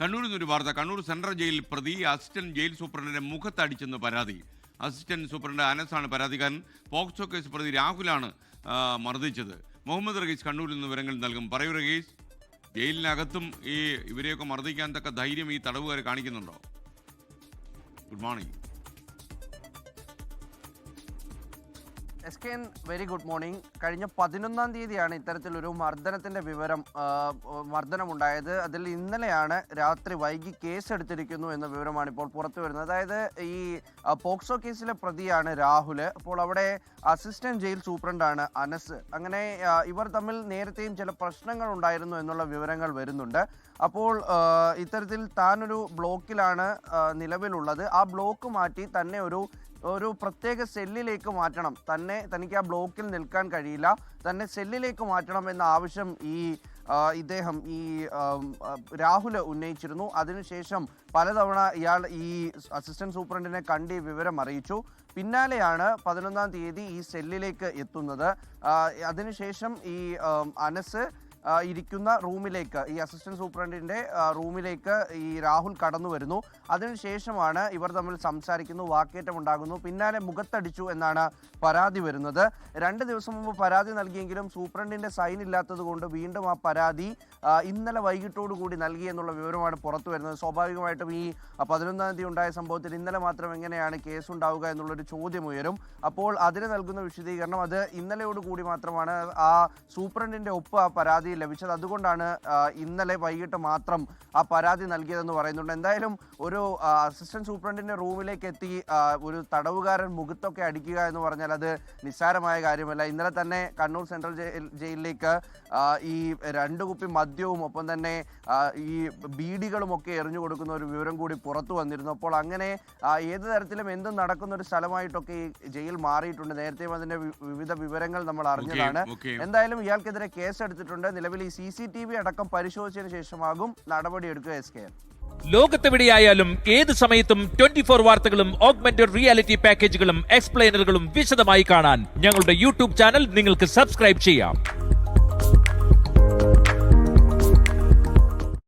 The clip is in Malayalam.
കണ്ണൂരിൽ നിന്നൊരു വാർത്ത. കണ്ണൂർ സെൻട്രൽ ജയിലിൽ പ്രതി അസിസ്റ്റന്റ് ജയിൽ സൂപ്രണ്ടിന്റെ മുഖത്തടിച്ചെന്ന് പരാതി. അസിസ്റ്റന്റ് സൂപ്രണ്ട് അനസാണ് പരാതിക്കാരൻ. പോക്സോ കേസ് പ്രതി രാഹുലാണ് മർദ്ദിച്ചത്. മുഹമ്മദ് റഹീസ് കണ്ണൂരിൽ നിന്ന് വിവരങ്ങൾ നൽകും. പറയൂ റഹീസ് ജയിലിനകത്തും ഈ ഇവരെയൊക്കെ മർദ്ദിക്കാൻ തക്ക ധൈര്യം ഈ തടവുകാർ കാണിക്കുന്നുണ്ടോ? Good morning. S K N very good morning കഴിഞ്ഞ പതിനൊന്നാം തീയതിയാണ് ഇത്തരത്തിലൊരു മർദ്ദനത്തിന്റെ വിവരം മർദ്ദനമുണ്ടായത്. അതിൽ ഇന്നലെയാണ് രാത്രി വൈകി കേസ് എടുത്തിരിക്കുന്നു എന്ന വിവരമാണ് ഇപ്പോൾ പുറത്തു വരുന്നത്. അതായത് ഈ പോക്സോ കേസിലെ പ്രതിയാണ് രാഹുൽ അപ്പോൾ അവിടെ അസിസ്റ്റന്റ് ജയിൽ സൂപ്രണ്ടാണ് അനസ്. അങ്ങനെ ഇവർ തമ്മിൽ നേരത്തെയും ചില പ്രശ്നങ്ങൾ ഉണ്ടായിരുന്നു എന്നുള്ള വിവരങ്ങൾ വരുന്നുണ്ട്. അപ്പോൾ ഇത്തരത്തിൽ താനൊരു ബ്ലോക്കിലാണ് നിലവിലുള്ളത്. ആ ബ്ലോക്ക് മാറ്റി തന്നെ ഒരു ഒരു പ്രത്യേക സെല്ലിലേക്ക് മാറ്റണം. തന്നെ തനിക്ക് ആ ബ്ലോക്കിൽ നിൽക്കാൻ കഴിയില്ല. തന്നെ സെല്ലിലേക്ക് മാറ്റണം എന്ന ആവശ്യം ഈ ഇദ്ദേഹം ഈ രാഹുൽ ഉന്നയിച്ചിരുന്നു. അതിനുശേഷം പലതവണ ഇയാൾ ഈ അസിസ്റ്റന്റ് സൂപ്രണ്ടിനെ കണ്ട് വിവരം അറിയിച്ചു. പിന്നാലെയാണ് പതിനൊന്നാം തീയതി ഈ സെല്ലിലേക്ക് എത്തുന്നത്. അതിനുശേഷം ഈ അനസ് ഇരിക്കുന്ന റൂമിലേക്ക് ഈ അസിസ്റ്റന്റ് സൂപ്രണ്ടിന്റെ റൂമിലേക്ക് ഈ രാഹുൽ കടന്നു വരുന്നു. അതിനുശേഷമാണ് ഇവർ തമ്മിൽ സംസാരിക്കുന്നു വാക്കേറ്റം ഉണ്ടാകുന്നു പിന്നാലെ മുഖത്തടിച്ചു എന്നാണ് പരാതി വരുന്നത്. രണ്ട് ദിവസം മുമ്പ് പരാതി നൽകിയെങ്കിലും സൂപ്രണ്ടിന്റെ സൈൻ ഇല്ലാത്തത് കൊണ്ട് വീണ്ടും ആ പരാതി ഇന്നലെ വൈകിട്ടോടു കൂടി നൽകി എന്നുള്ള വിവരമാണ് പുറത്തു വരുന്നത്. സ്വാഭാവികമായിട്ടും ഈ പതിനൊന്നാം തീയതി ഉണ്ടായ സംഭവത്തിൽ ഇന്നലെ മാത്രം എങ്ങനെയാണ് കേസ് ഉണ്ടാവുക എന്നുള്ളൊരു ചോദ്യം ഉയരും. അപ്പോൾ അതിന് നൽകുന്ന വിശദീകരണം അത് ഇന്നലെയോടുകൂടി മാത്രമാണ് ആ സൂപ്രണ്ടിന്റെ ഒപ്പ് ആ പരാതിയിൽ ലഭിച്ചത്. അതുകൊണ്ടാണ് ഇന്നലെ വൈകിട്ട് മാത്രം ആ പരാതി നൽകിയതെന്ന് പറയുന്നുണ്ട്. എന്തായാലും ഒരു അസിസ്റ്റന്റ് സൂപ്രണ്ടിന്റെ റൂമിലേക്ക് എത്തി ഒരു തടവുകാരൻ മുഖത്തൊക്കെ അടിക്കുക എന്ന് പറഞ്ഞാൽ അത് നിസ്സാരമായ കാര്യമല്ല. ഇന്നലെ തന്നെ കണ്ണൂർ സെൻട്രൽ ജയിലിലേക്ക് ഈ രണ്ട് കുപ്പി മദ്യവും ഒപ്പം തന്നെ ഈ ബീഡികളും ഒക്കെ എറിഞ്ഞു കൊടുക്കുന്ന ഒരു വിവരം കൂടി പുറത്തു വന്നിരുന്നു. അപ്പോൾ അങ്ങനെ ഏത് തരത്തിലും എന്തും നടക്കുന്ന ഒരു സ്ഥലമായിട്ടൊക്കെ ഈ ജയിൽ മാറിയിട്ടുണ്ട്. നേരത്തെയും അതിന്റെ വിവിധ വിവരങ്ങൾ നമ്മൾ അറിഞ്ഞതാണ്. എന്തായാലും ഇയാൾക്കെതിരെ കേസ് എടുത്തിട്ടുണ്ട് നിലവിൽ ഈ സി സി ടി വി അടക്കം പരിശോധിച്ചതിന് ശേഷമാകും നടപടിയെടുക്കുക എസ് കെ ലോകത്തെവിടെയായാലും ഏത് സമയത്തും ട്വന്റി ഫോർ വാർത്തകളും ഓഗ്മെന്റഡ് റിയാലിറ്റി പാക്കേജുകളും എക്സ്പ്ലെയിനറുകളും വിശദമായി കാണാൻ ഞങ്ങളുടെ യൂട്യൂബ് ചാനൽ നിങ്ങൾക്ക് സബ്സ്ക്രൈബ് ചെയ്യാം.